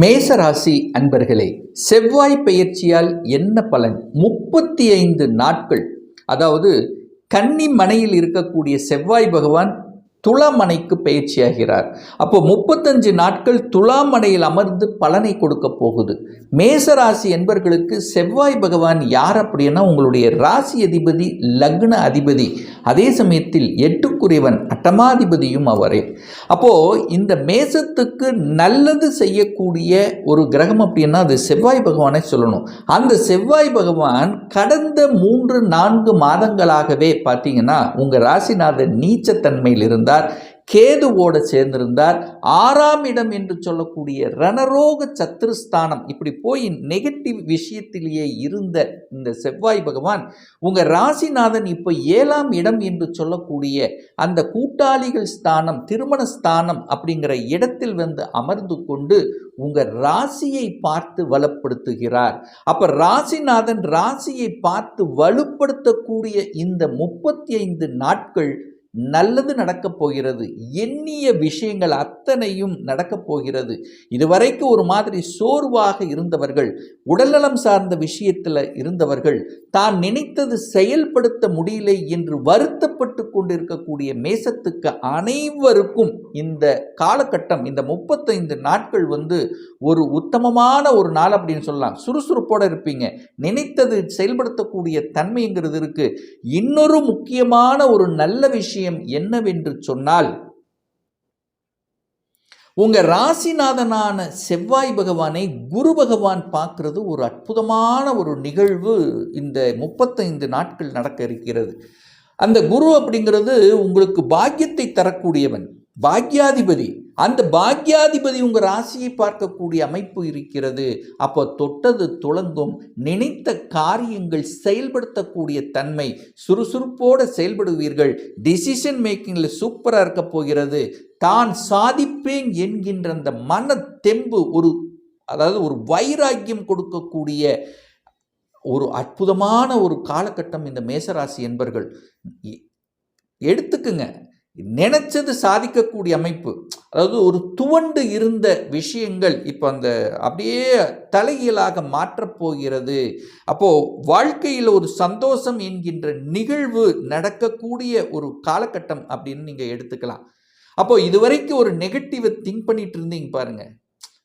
மேசராசி அன்பர்களே செவ்வாய் பெயர்ச்சியால் என்ன பலன்? முப்பத்தி ஐந்து நாட்கள். அதாவது கன்னி மனையில் இருக்கக்கூடிய செவ்வாய் பகவான் துலாமனைக்கு பயிற்சியாகிறார். அப்போ முப்பத்தஞ்சு நாட்கள் துலாமனையில் அமர்ந்து பலனை கொடுக்க போகுது. மேசராசி என்பர்களுக்கு செவ்வாய் பகவான் யார் அப்படின்னா உங்களுடைய ராசி அதிபதி லக்ன அதிபதி. அதே சமயத்தில் எட்டுக்குரியவன் அட்டமாதிபதியும் அவரே. அப்போ இந்த மேசத்துக்கு நல்லது செய்யக்கூடிய ஒரு கிரகம் அப்படின்னா அது செவ்வாய் பகவானை சொல்லணும். அந்த செவ்வாய் பகவான் கடந்த மூன்று நான்கு மாதங்களாகவே பார்த்தீங்கன்னா உங்கள் ராசிநாதன் நீச்சத்தன்மையில் இருந்தார் கேதுவோட சேர்ந்திருந்தார். ஆறாம் இடம் என்று சொல்லக்கூடிய ரணரோக சத்துருஸ்தானம் இப்படி போய் நெகட்டிவ் விஷயத்திலேயே இருந்த இந்த செவ்வாய் பகவான் உங்கள் ராசிநாதன் இப்போ ஏழாம் இடம் என்று சொல்லக்கூடிய அந்த கூட்டாளிகள் ஸ்தானம் திருமண ஸ்தானம் அப்படிங்கிற இடத்தில் வந்து அமர்ந்து கொண்டு உங்கள் ராசியை பார்த்து வலுப்படுத்துகிறார். அப்போ ராசிநாதன் ராசியை பார்த்து வலுப்படுத்தக்கூடிய இந்த முப்பத்தி ஐந்து நாட்கள் நல்லது நடக்கப் போகிறது. எண்ணிய விஷயங்கள் அத்தனையும் நடக்கப் போகிறது. இதுவரைக்கும் ஒரு மாதிரி சோர்வாக இருந்தவர்கள் உடல்நலம் சார்ந்த விஷயத்தில் இருந்தவர்கள் தான் நினைத்தது செயல்படுத்த முடியலை என்று வருத்தப்பட்டு கொண்டிருக்கக்கூடிய மேசத்துக்கு அனைவருக்கும் இந்த காலகட்டம் இந்த முப்பத்தைந்து நாட்கள் வந்து ஒரு உத்தமமான ஒரு நாள் அப்படின்னு சொல்லலாம். சுறுசுறுப்போடு இருப்பீங்க. நினைத்தது செயல்படுத்தக்கூடிய தன்மைங்கிறது இருக்கு. இன்னொரு முக்கியமான ஒரு நல்ல விஷயம் என்னவென்று சொன்னால் உங்கள் ராசிநாதனான செவ்வாய் பகவானை குரு பகவான் பார்க்கறது ஒரு அற்புதமான ஒரு நிகழ்வு இந்த முப்பத்தைந்து நாட்கள் நடக்க இருக்கிறது. அந்த குரு அப்படிங்கிறது உங்களுக்கு பாக்கியத்தை தரக்கூடியவன் பாக்யாதிபதி அந்த பாக்யாதிபதி உங்கள் ராசியை பார்க்கக்கூடிய அமைப்பு இருக்கிறது. அப்போ தொட்டது துளங்கும். நினைத்த காரியங்கள் செயல்படுத்தக்கூடிய தன்மை. சுறுசுறுப்போடு செயல்படுவீர்கள். டிசிஷன் மேக்கிங்கில் சூப்பராக இருக்க போகிறது. தான் சாதிப்பேன் என்கின்ற அந்த மன தெம்பு ஒரு அதாவது ஒரு வைராக்கியம் கொடுக்கக்கூடிய ஒரு அற்புதமான ஒரு காலகட்டம் இந்த மேசராசி என்பர்கள். எடுத்துக்குங்க. நினைச்சது சாதிக்கக்கூடிய அமைப்பு. அதாவது ஒரு துவண்டு இருந்த விஷயங்கள் இப்போ அந்த அப்படியே தலைகீழாக மாற்றப்போகிறது அப்போது வாழ்க்கையில் ஒரு சந்தோஷம் என்கின்ற நிகழ்வு நடக்கக்கூடிய ஒரு காலகட்டம் அப்படின்னு நீங்கள் எடுத்துக்கலாம். அப்போது இதுவரைக்கும் ஒரு நெகட்டிவை திங்க் பண்ணிட்டு இருந்தீங்க பாருங்கள்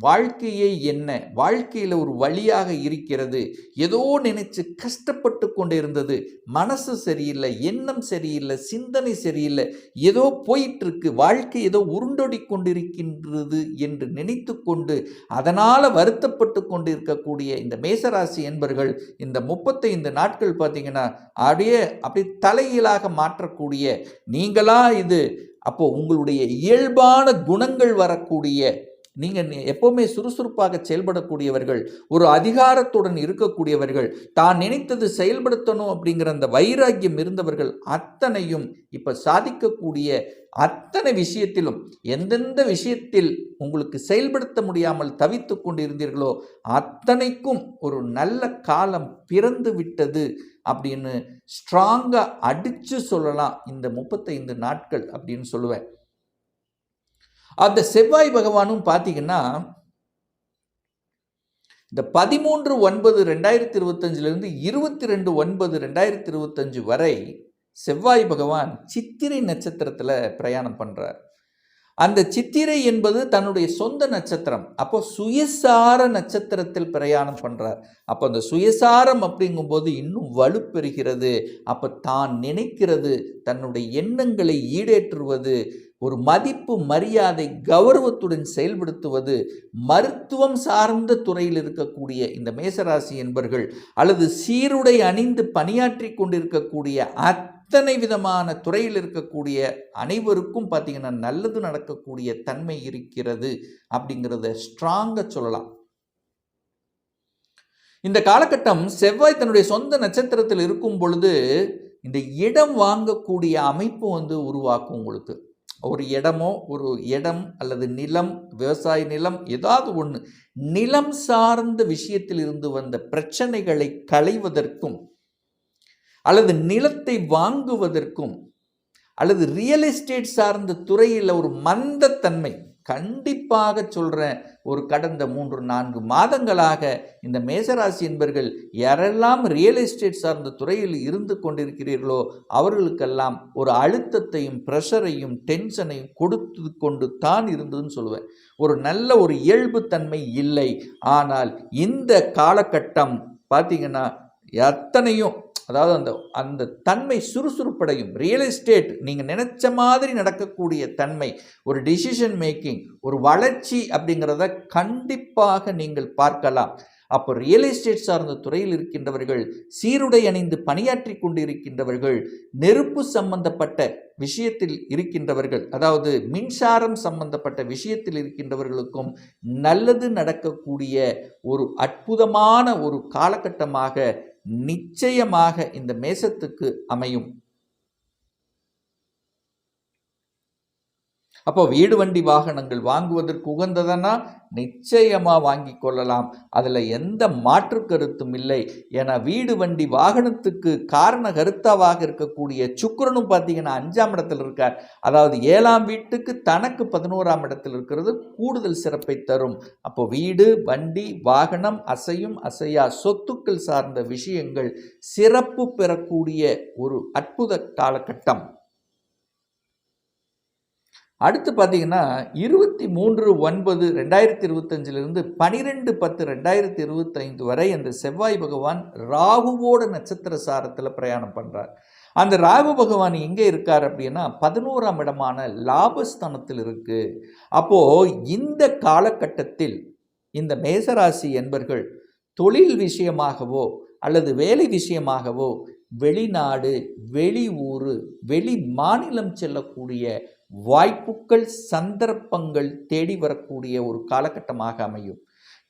வாழ்க்கையே என்ன? வாழ்க்கையில் ஒரு வழியாக இருக்கிறது. ஏதோ நினைச்சு கஷ்டப்பட்டு கொண்டு இருந்தது மனசு சரியில்லை எண்ணம் சரியில்லை சிந்தனை சரியில்லை. ஏதோ போயிட்டுருக்கு. வாழ்க்கை ஏதோ உருண்டொடி கொண்டிருக்கின்றது என்று நினைத்து கொண்டு அதனால் வருத்தப்பட்டு கொண்டு இருக்கக்கூடிய இந்த மேசராசி என்பர்கள் இந்த முப்பத்தைந்து நாட்கள் பார்த்தீங்கன்னா அப்படியே அப்படி தலைகீழாக மாற்றக்கூடிய நீங்களா இது அப்போ உங்களுடைய இயல்பான குணங்கள் வரக்கூடிய நீங்கள் எப்போவுமே சுறுசுறுப்பாக செயல்படக்கூடியவர்கள் ஒரு அதிகாரத்துடன் இருக்கக்கூடியவர்கள் தான் நினைத்தது செயல்படுத்தணும் அப்படிங்கிற அந்த வைராக்கியம் இருந்தவர்கள் அத்தனையும் இப்போ சாதிக்கக்கூடிய அத்தனை விஷயத்திலும் எந்தெந்த விஷயத்தில் உங்களுக்கு செயல்படுத்த முடியாமல் தவித்து கொண்டிருந்தீர்களோ அத்தனைக்கும் ஒரு நல்ல காலம் பிறந்து விட்டது அப்படின்னு ஸ்ட்ராங்காக அடித்து சொல்லலாம். இந்த முப்பத்தைந்து நாட்கள் அப்படின்னு சொல்லுவேன். அந்த செவ்வாய் பகவானும் பார்த்தீங்கன்னா இந்த பதிமூன்று ஒன்பது ரெண்டாயிரத்தி இருபத்தஞ்சிலிருந்து இருபத்தி ரெண்டு ஒன்பது ரெண்டாயிரத்தி இருபத்தஞ்சு வரை செவ்வாய் பகவான் சித்திரை நட்சத்திரத்தில் பிரயாணம் பண்ணுறார் அந்த சித்திரை என்பது தன்னுடைய சொந்த நட்சத்திரம். அப்போ சுயசார நட்சத்திரத்தில் பிரயாணம் பண்ணுறார் அப்போ அந்த சுயசாரம் அப்படிங்கும்போது இன்னும் வலுப்பெறுகிறது. அப்போ தான் நினைக்கிறது தன்னுடைய எண்ணங்களை ஈடேற்றுவது ஒரு மதிப்பு மரியாதை கௌரவத்துடன் செயல்படுத்துவது மருத்துவம் சார்ந்த துறையில் இருக்கக்கூடிய இந்த மேசராசி என்பர்கள் அல்லது சீருடை அணிந்து பணியாற்றி கொண்டிருக்கக்கூடிய அத்தனை விதமான துறையில் இருக்கக்கூடிய அனைவருக்கும் பார்த்திங்கன்னா நல்லது நடக்கக்கூடிய தன்மை இருக்கிறது அப்படிங்கிறத ஸ்ட்ராங்காக சொல்லலாம். இந்த காலகட்டம் செவ்வாய் தன்னுடைய சொந்த நட்சத்திரத்தில் இருக்கும் பொழுது இந்த இடம் வாங்கக்கூடிய அமைப்பு வந்து உருவாக்கும் உங்களுக்கு ஒரு இடமோ ஒரு இடம் அல்லது நிலம் விவசாய நிலம் ஏதாவது ஒன்று நிலம் சார்ந்த விஷயத்தில் இருந்து வந்த பிரச்சனைகளை களைவதற்கும் அல்லது நிலத்தை வாங்குவதற்கும் அல்லது ரியல் எஸ்டேட் சார்ந்த துறையில் ஒரு மந்தத்தன்மை கண்டிப்பாக சொல்கிறேன் ஒரு கடந்த மூன்று நான்கு மாதங்களாக இந்த மேசராசி என்பர்கள் யாரெல்லாம் ரியல் எஸ்டேட் சார்ந்த துறையில் இருந்து கொண்டிருக்கிறீர்களோ அவர்களுக்கெல்லாம் ஒரு அழுத்தத்தையும் ப்ரெஷரையும் டென்ஷனையும் கொடுத்து கொண்டு தான் இருந்ததுன்னு சொல்லுவேன். ஒரு நல்ல ஒரு இயல்புத்தன்மை இல்லை. ஆனால் இந்த காலகட்டம் பார்த்தீங்கன்னா எத்தனையும் அதாவது அந்த அந்த தன்மை சுறுசுறுப்படையும். ரியல் எஸ்டேட் நீங்கள் நினச்ச மாதிரி நடக்கக்கூடிய தன்மை ஒரு டிசிஷன் மேக்கிங் ஒரு வளர்ச்சி அப்படிங்கிறத கண்டிப்பாக நீங்கள் பார்க்கலாம். அப்போ ரியல் எஸ்டேட் சார்ந்த துறையில் இருக்கின்றவர்கள் சீருடை அணிந்து பணியாற்றி கொண்டிருக்கின்றவர்கள் நெருப்பு சம்பந்தப்பட்ட விஷயத்தில் இருக்கின்றவர்கள் அதாவது மின்சாரம் சம்பந்தப்பட்ட விஷயத்தில் இருக்கின்றவர்களுக்கும் நல்லது நடக்கக்கூடிய ஒரு அற்புதமான ஒரு காலகட்டமாக நிச்சயமாக இந்த மேசத்துக்கு அமையும். அப்போ வீடு வண்டி வாகனங்கள் வாங்குவதற்கு உகந்ததனா நிச்சயமாக வாங்கி கொள்ளலாம். அதில் எந்த மாற்று கருத்தும் இல்லை. ஏன்னா வீடு வண்டி வாகனத்துக்கு காரண கருத்தாவாக இருக்கக்கூடிய சுக்கரனும் பார்த்தீங்கன்னா அஞ்சாம் இடத்தில் இருக்கார். அதாவது ஏழாம் வீட்டுக்கு தனக்கு பதினோராம் இடத்தில் இருக்கிறது கூடுதல் சிறப்பை தரும். அப்போ வீடு வண்டி வாகனம் அசையும் அசையா சொத்துக்கள் சார்ந்த விஷயங்கள் சிறப்பு பெறக்கூடிய ஒரு அற்புத காலகட்டம். அடுத்து பார்த்தீங்கன்னா இருபத்தி மூன்று ஒன்பது ரெண்டாயிரத்தி இருபத்தஞ்சிலிருந்து பனிரெண்டு பத்து ரெண்டாயிரத்தி இருபத்தைந்து வரை அந்த செவ்வாய் பகவான் ராகுவோட நட்சத்திர சாரத்தில் பிரயாணம் பண்ணுறார் அந்த ராகு பகவான் எங்கே இருக்கார் அப்படின்னா பதினோராம் இடமான லாபஸ்தானத்தில் இருக்குது அப்போது இந்த காலகட்டத்தில் இந்த மேசராசி என்பர்கள் தொழில் விஷயமாகவோ அல்லது வேலை விஷயமாகவோ வெளிநாடு வெளி ஊர் வெளி மாநிலம் செல்லக்கூடிய வாய்ப்புகள் சந்தர்ப்பங்கள் தேடி வரக்கூடிய ஒரு காலகட்டமாக அமையும்.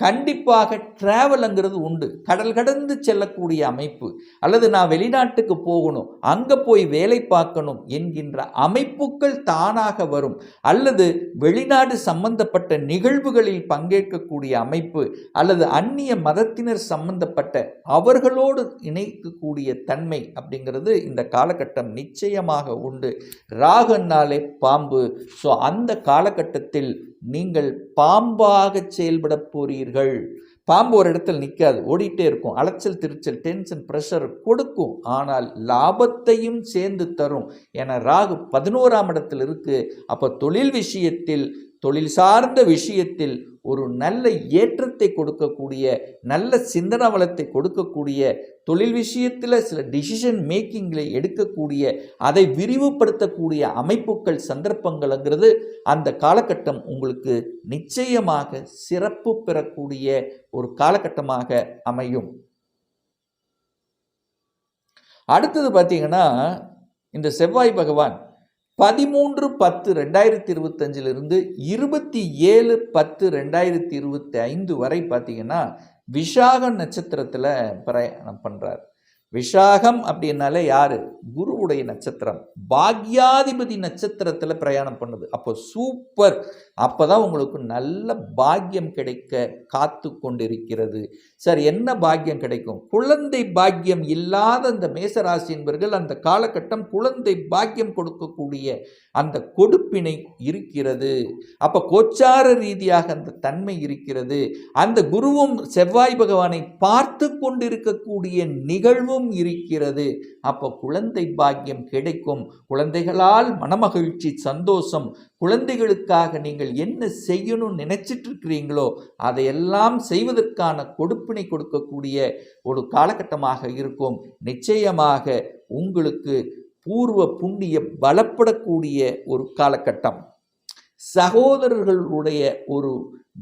கண்டிப்பாக டிராவலுங்கிறது உண்டு. கடல் கடந்து செல்லக்கூடிய அமைப்பு. அல்லது நான் வெளிநாட்டுக்கு போகணும் அங்கே போய் வேலை பார்க்கணும் என்கின்ற அமைப்புகள் தானாக வரும். அல்லது வெளிநாடு சம்பந்தப்பட்ட நிகழ்வுகளில் பங்கேற்கக்கூடிய அமைப்பு அல்லது அந்நிய மதத்தினர் சம்பந்தப்பட்ட அவர்களோடு இணைக்கக்கூடிய தன்மை அப்படிங்கிறது இந்த காலகட்டம் நிச்சயமாக உண்டு. ராகன்னாலே பாம்பு. ஸோ அந்த காலகட்டத்தில் நீங்கள் பாம்பாக செயல்பட போறீர்கள். பாம்பு ஒரு இடத்துல நிற்காது ஓடிட்டே இருக்கும். அலைச்சல் திருச்சல் டென்ஷன் ப்ரெஷர் கொடுக்கும். ஆனால் லாபத்தையும் சேர்ந்து தரும். என ராகு பதினோராம் இடத்தில் இருக்குது அப்போ தொழில் விஷயத்தில் தொழில் சார்ந்த விஷயத்தில் ஒரு நல்ல ஏற்றத்தை கொடுக்கக்கூடிய நல்ல சிந்தன வளத்தை கொடுக்கக்கூடிய தொழில் விஷயத்தில் சில டிசிஷன் மேக்கிங்கில் எடுக்கக்கூடிய அதை விரிவுபடுத்தக்கூடிய அமைப்புகள் சந்தர்ப்பங்கள்ங்கிறது அந்த காலகட்டம் உங்களுக்கு நிச்சயமாக சிறப்பு பெறக்கூடிய ஒரு காலகட்டமாக அமையும். அடுத்தது பார்த்தீங்கன்னா இந்த செவ்வாய் பகவான் பதிமூன்று பத்து ரெண்டாயிரத்தி இருபத்தஞ்சிலிருந்து இருபத்தி ஏழு பத்து ரெண்டாயிரத்தி இருபத்தி ஐந்து வரை பார்த்தீங்கன்னா விஷாக நட்சத்திரத்தில் பிரயாணம் பண்ணுறார் விஷாகம் அப்படின்னாலே யார்? குருவுடைய நட்சத்திரம். பாக்யாதிபதி நட்சத்திரத்தில் பிரயாணம் பண்ணுது. அப்போ சூப்பர். அப்போ தான் உங்களுக்கு நல்ல பாக்கியம் கிடைக்க காத்து கொண்டிருக்கிறது சார் என்ன பாக்கியம் கிடைக்கும்? குழந்தை பாக்கியம் இல்லாத அந்த மேசராசி என்பர்கள் அந்த காலகட்டம் குழந்தை பாக்கியம் கொடுக்கக்கூடிய அந்த கொடுப்பினை இருக்கிறது. அப்போ கோச்சார ரீதியாக அந்த தன்மை இருக்கிறது. அந்த குருவும் செவ்வாய் பகவானை பார்த்து கொண்டிருக்கக்கூடிய நிகழ்வும் இருக்கிறது. அப்போ குழந்தை பாக்கியம் கிடைக்கும். குழந்தைகளால் மனமகிழ்ச்சி சந்தோஷம் குழந்தைகளுக்காக நீங்கள் என்ன செய்யணும்னு நினைச்சிட்டு இருக்கிறீங்களோ அதையெல்லாம் செய்வதற்கான கொடுப்பினை கொடுக்கக்கூடிய ஒரு காலகட்டமாக இருக்கும். நிச்சயமாக உங்களுக்கு பூர்வ புண்ணிய பலப்படக்கூடிய ஒரு காலகட்டம். சகோதரர்களுடைய ஒரு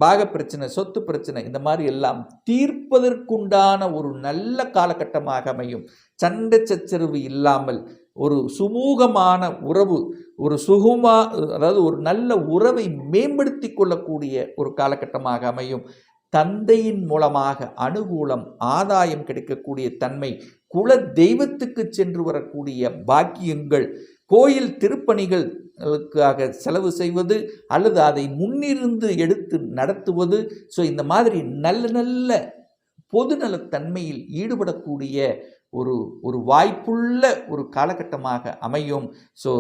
பாக பிரச்சனை சொத்து பிரச்சனை இந்த மாதிரி எல்லாம் தீர்ப்பதற்குண்டான ஒரு நல்ல காலகட்டமாக அமையும். சண்டை சச்சரவு இல்லாமல் ஒரு சுமூகமான உறவு ஒரு சுகுமா அதாவது ஒரு நல்ல உறவை மேம்படுத்தி கொள்ளக்கூடிய ஒரு காலகட்டமாக அமையும். தந்தையின் மூலமாக அனுகூலம் ஆதாயம் கிடைக்கக்கூடிய தன்மை குல தெய்வத்துக்கு சென்று வரக்கூடிய பாக்கியங்கள் கோயில் திருப்பணிகளுக்காக செலவு செய்வது அல்லது அதை முன்னிருந்து எடுத்து நடத்துவது. ஸோ இந்த மாதிரி நல்ல நல்ல பொதுநலத்தன்மையில் ஈடுபடக்கூடிய ஒரு ஒரு வாய்ப்புள்ள ஒரு காலகட்டமாக அமையும். ஸோ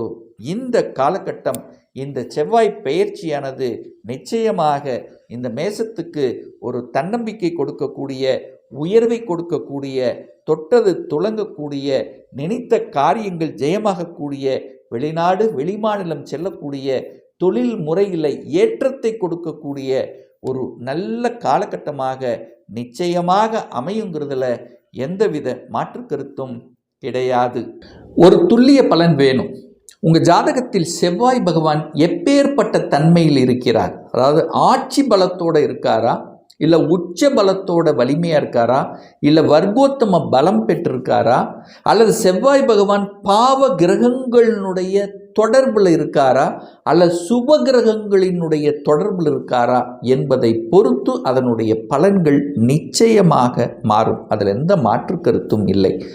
இந்த காலகட்டம் இந்த செவ்வாய் பயிற்சியானது நிச்சயமாக இந்த மேசத்துக்கு ஒரு தன்னம்பிக்கை கொடுக்கக்கூடிய உயர்வை கொடுக்கக்கூடிய தொட்டது துளங்கக்கூடிய நினைத்த காரியங்கள் ஜெயமாகக்கூடிய வெளிநாடு வெளிமாநிலம் செல்லக்கூடிய தொழில் முறையில் ஏற்றத்தை கொடுக்கக்கூடிய ஒரு நல்ல காலகட்டமாக நிச்சயமாக அமையுங்கிறதுல எந்தவித மாற்று கருத்தும் கிடையாது. ஒரு துல்லிய பலன் வேணும். உங்கள் ஜாதகத்தில் செவ்வாய் பகவான் எப்பேற்பட்ட தன்மையில் இருக்கிறார்? அதாவது ஆட்சி பலத்தோடு இருக்காரா? இல்லை உச்ச பலத்தோட வலிமையாக இருக்காரா? இல்லை வர்க்கோத்தம பலம் பெற்றிருக்காரா? அல்லது செவ்வாய் பகவான் பாவ கிரகங்களினுடைய தொடர்பில் இருக்காரா? அல்லது சுப கிரகங்களினுடைய தொடர்பில் இருக்காரா? என்பதை பொறுத்து அதனுடைய பலன்கள் நிச்சயமாக மாறும். அதில் எந்த மாற்று கருத்தும் இல்லை.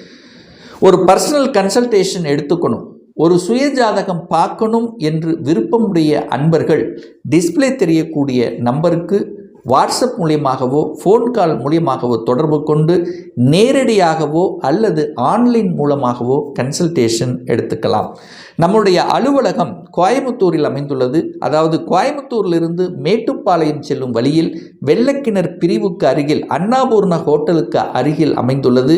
ஒரு பர்சனல் கன்சல்டேஷன் எடுத்துக்கணும். ஒரு சுயஜாதகம் பார்க்கணும் என்று விருப்பமுடைய அன்பர்கள் டிஸ்ப்ளே தெரியக்கூடிய நம்பருக்கு வாட்ஸ்அப் மூலியமாகவோ ஃபோன் கால் மூலியமாகவோ தொடர்பு கொண்டு நேரடியாகவோ அல்லது ஆன்லைன் மூலமாகவோ கன்சல்டேஷன் எடுத்துக்கலாம். நம்முடைய அலுவலகம் கோயம்புத்தூரில் அமைந்துள்ளது. அதாவது கோயம்புத்தூரிலிருந்து மேட்டுப்பாளையம் செல்லும் வழியில் வெள்ளக்கிணர் பிரிவுக்கு அருகில் அன்னாபூர்ண ஹோட்டலுக்கு அருகில் அமைந்துள்ளது.